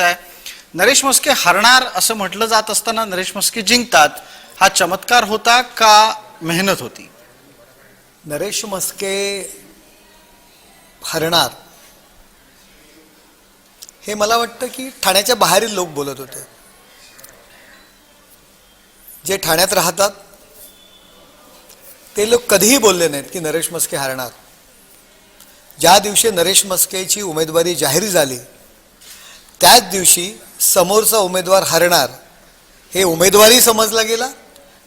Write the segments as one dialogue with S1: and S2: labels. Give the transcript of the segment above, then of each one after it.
S1: आहे. नरेश मस्के हरणार असं म्हटलं जात असताना नरेश मस्के जिंकतात. हा चमत्कार होता का मेहनत होती?
S2: नरेश मस्के हरणार. हे मला वाटतं की ठाण्याच्या बाहेरील लोक बोलत होते. जे ठाण्यात राहतात ते लोक कधीही बोलले नाहीत की नरेश मस्के हरणार. ज्या दिवशी नरेश मस्केची उमेदवारी जाहीर झाली त्याच दिवशी समोरचा उमेदवार हरणार हे उमेदवारही समजला गेला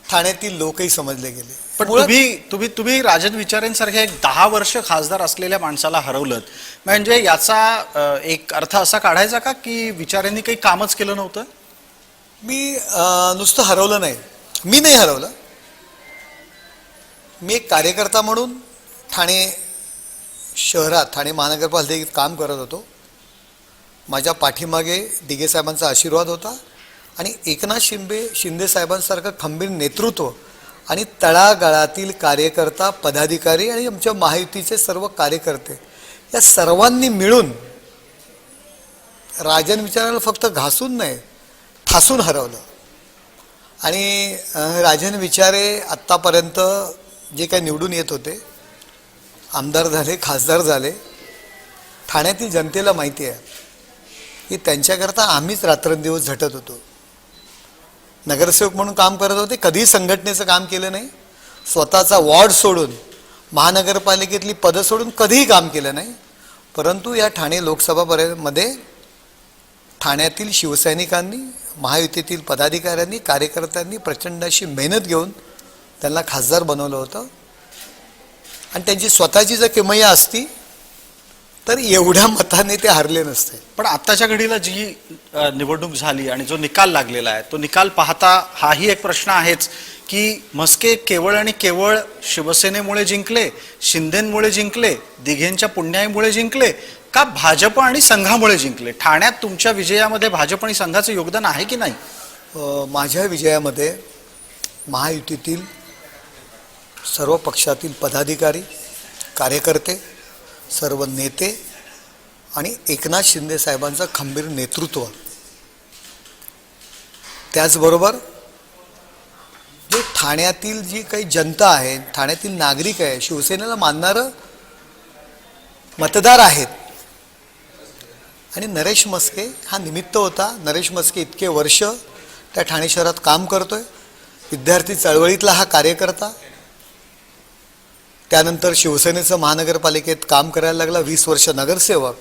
S2: ठाण्यातील लोकही समजले गेले.
S1: पण तुम्ही तुम्ही तुम्ही राजन विचारेंसारख्या एक दहा वर्ष खासदार असलेल्या माणसाला हरवलं म्हणजे याचा एक अर्थ असा काढायचा का की विचारेंनी काही कामच केलं नव्हतं?
S2: मी नुसतं हरवलं नाही. मी नाही हरवलं. मी एक कार्यकर्ता म्हणून ठाणे शहरात ठाणे महानगरपालिकेत काम करत होतो. माझ्या पाठीमागे दिघे साहेबांचा आशीर्वाद होता आणि एकनाथ शिंदे शिंदे साहेबांसारखं खंबीर नेतृत्व आणि तळागाळातील कार्यकर्ता पदाधिकारी आणि आमच्या महायुतीचे सर्व कार्यकर्ते या सर्वांनी मिळून राजन विचाराला फक्त घासून नाही ठासून हरवलं. आणि राजन विचारे आत्तापर्यंत जे काही निवडून येत होते आमदार झाले खासदार झाले ठाण्यातील जनतेला माहिती आहे. की त्यांच्याकरता आम्हीच रात्रंदिवस झटत होतो. नगरसेवक म्हणून काम करत होते कधीही संघटनेचं काम केलं नाही. स्वतःचा वॉर्ड सोडून महानगरपालिकेतली पदं सोडून कधीही काम केलं नाही. परंतु या ठाणे लोकसभामध्ये ठाण्यातील शिवसैनिकांनी महायुतीतील पदाधिकाऱ्यांनी कार्यकर्त्यांनी प्रचंड अशी मेहनत घेऊन त्यांना खासदार बनवलं होतं. आणि त्यांची स्वतःची जर किमया असती तर एवढ्या मताने ते हरले नसते.
S1: पण आत्ताच्या घडीला जी अ, निवडणूक झाली आणि जो निकाल लागलेला आहे तो निकाल पाहता हाही एक प्रश्न आहेच की म्हस्के केवळ आणि केवळ शिवसेनेमुळे जिंकले शिंदेमुळे जिंकले दिघेंच्या पुण्याईमुळे जिंकले का भाजप आणि संघामुळे जिंकले? ठाण्यात तुमच्या विजयामध्ये भाजप आणि संघाचं योगदान आहे की नाही?
S2: अ, माझ्या विजयामध्ये महायुतीतील सर्व पक्षातील पदाधिकारी कार्यकर्ते सर्व नेते आणि एकनाथ शिंदे साहेबांचं खंबीर नेतृत्व. त्याचबरोबर जे ठाण्यातील जी काही जनता आहे ठाण्यातील नागरिक आहे शिवसेनेला मानणारं मतदार आहेत. आणि नरेश मस्के हा निमित्त होता. नरेश मस्के इतके वर्ष त्या ठाणे शहरात काम करतोय. विद्यार्थी चळवळीतला हा कार्यकर्ता. त्यानंतर शिवसेनेचं महानगरपालिकेत काम करायला लागला वीस वर्ष नगरसेवक.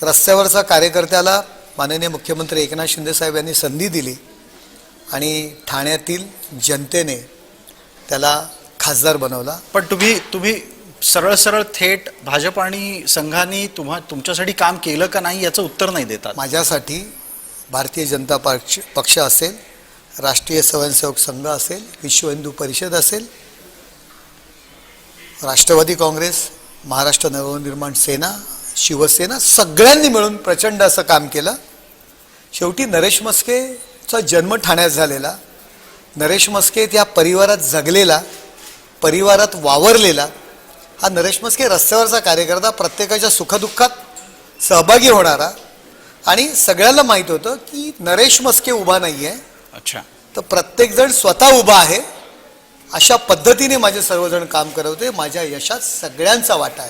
S2: रस्त्यावरचा कार्यकर्त्याला माननीय मुख्यमंत्री एकनाथ शिंदे साहेब यांनी संधी दिली आणि ठाण्यातील जनतेने त्याला खासदार बनवला.
S1: पण तुम्ही तुम्ही सरळ सरळ थेट भाजप आणि संघाने तुम्हा तुमच्यासाठी काम केलं का नाही याचं उत्तर नाही देतात?
S2: माझ्यासाठी भारतीय जनता पक्ष पक्ष असेल राष्ट्रीय स्वयंसेवक संघ असेल विश्व हिंदू परिषद असेल राष्ट्रवादी काँग्रेस महाराष्ट्र नवनिर्माण सेना शिवसेना सगळ्यांनी मिळून प्रचंड असं काम केलं. शेवटी नरेश मस्केचा जन्म ठाण्यात झालेला. नरेश मस्के त्या परिवारात जगलेला परिवारात वावरलेला. हा नरेश मस्के रस्त्यावरचा कार्यकर्ता प्रत्येकाच्या सुखदुःखात सहभागी होणारा. आणि सगळ्यांना माहीत होतं की नरेश मस्के उभा नाही आहे
S1: अच्छा.
S2: तर प्रत्येकजण स्वतः उभा आहे. अशा पद्धतीने माझे सर्वजण काम करत होते. माझ्या यशात सगळ्यांचा वाटा आहे.